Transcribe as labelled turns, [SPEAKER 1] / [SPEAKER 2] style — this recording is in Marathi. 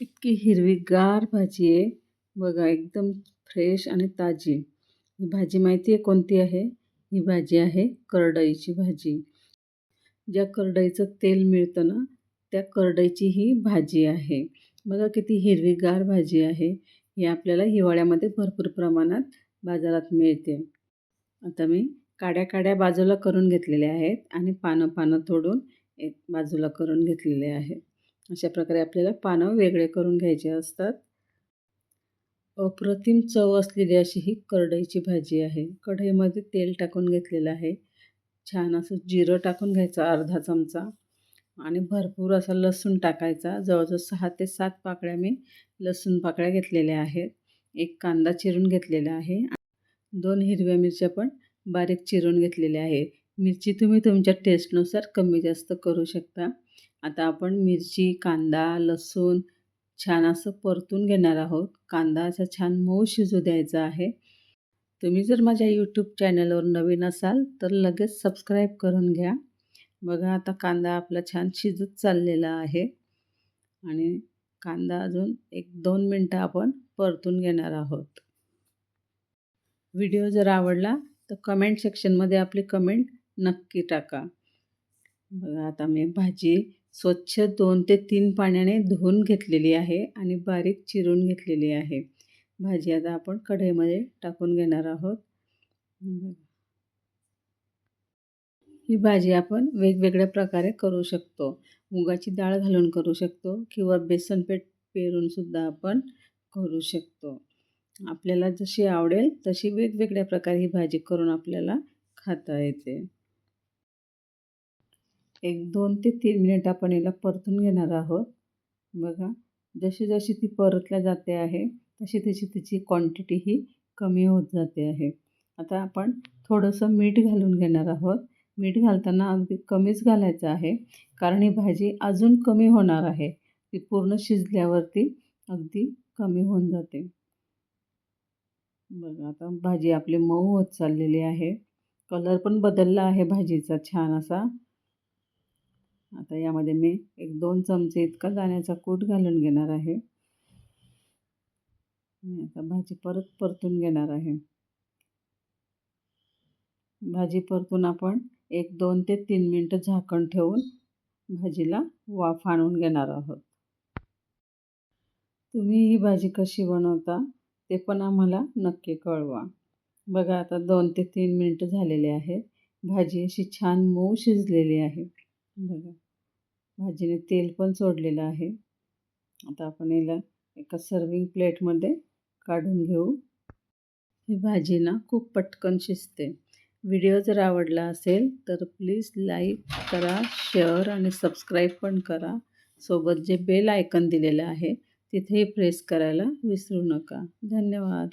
[SPEAKER 1] इतकी हिरवीगार भाजी आहे. बघा एकदम फ्रेश आणि ताजी. ही भाजी माहिती आहे कोणती आहे? ही भाजी आहे करडईची भाजी. ज्या करडईचं तेल मिळतं ना त्या करडईची ही भाजी आहे. बघा किती हिरवीगार भाजी आहे. ही आपल्याला हिवाळ्यामध्ये भरपूर प्रमाणात बाजारात मिळते. आता मी काड्या काड्या बाजूला करून घेतलेल्या आहेत आणि पानं पानं तोडून एक बाजूला करून घेतलेले आहेत. अशा प्रकारे आपल्याला पानं वेगळे करून घ्यायचे असतात. अप्रतिम चव असलेली अशी ही करडईची भाजी आहे. कढईमध्ये तेल टाकून घेतलेलं आहे. छान असं जिरं टाकून घ्यायचं अर्धा चमचा आणि भरपूर असा लसूण टाकायचा. जवळजवळ सहा ते सात पाकळ्या मी लसूण पाकळ्या घेतलेल्या आहेत. एक कांदा चिरून घेतलेला आहे. दोन हिरव्या मिरच्या पण बारीक चिरून घेतलेल्या आहे मिरची तुम्ही तुमच्या टेस्टनुसार कमी जास्त करू शकता. आता आपण मिरची कांदा लसूण छान असं परतून घेणार आहोत. कांदा असा छान मऊ शिजू द्यायचा आहे. तुम्ही जर माझ्या यूट्यूब चॅनलवर नवीन असाल तर लगेच सबस्क्राईब करून घ्या. बघा आता कांदा आपला छान शिजत चाललेला आहे. आणि कांदा अजून एक दोन मिनटं आपण परतून घेणार आहोत. व्हिडिओ जर आवडला तर कमेंट सेक्शनमध्ये आपली कमेंट नक्की टाका. बघा आता मी भाजी स्वच्छ दोन ते तीन पाण्याने धुवून घेतलेली आहे आणि बारीक चिरून घेतलेली आहे. भाजी आता आपण कढईमध्ये टाकून घेणार आहोत. ही भाजी आपण वेगवेगळ्या प्रकारे करू शकतो. मुगाची डाळ घालून करू शकतो किंवा बेसन पेठ पेरूनसुद्धा आपण करू शकतो. आपल्याला जशी आवडेल तशी वेगवेगळ्या प्रकारे ही भाजी करून आपल्याला खाता येते. एक दोन ते तीन मिनिट आपण याला परतून घेणार आहोत. बघा जशी जशी ती परतल्या जाते आहे तशी तशी तिची क्वांटिटी ही कमी होत जाते आहे. आता आपण थोडंसं मीठ घालून घेणार आहोत. मीठ घालताना अगदी कमीच घालायचं आहे कारण ही भाजी अजून कमी होणार आहे. ती पूर्ण शिजल्यावरती अगदी कमी होऊन जाते. बघा आता भाजी आपली मऊ होत चाललेली आहे. कलर पण बदलला आहे भाजीचा छान असा. आता यामध्ये मी एक दोन चमचे इतका दाण्याचा कूट घालून घेणार आहे. आता भाजी परत परतून घेणार आहे. भाजी परतून आपण एक दोन ते तीन मिनटं झाकण ठेवून भाजीला वाफ आणून घेणार आहोत. तुम्ही ही भाजी कशी बनवता ते पण आम्हाला नक्की कळवा. बघा आता दोन ते तीन मिनटं झालेले आहेत. भाजी अशी छान मऊ शिजलेली आहे. बघा. भाजीने तेल पण सोडलेलं आहे. आता आपण याला एका सर्विंग प्लेटमध्ये काढून घेऊ. ही भाजी ना खूप पटकन शिजते. व्हिडिओ जर आवडला असेल तर प्लीज लाईक करा शेअर आणि सबस्क्राईब पण करा. सोबत जे बेल आयकन दिलेलं आहे तिथेही प्रेस करायला विसरू नका. धन्यवाद.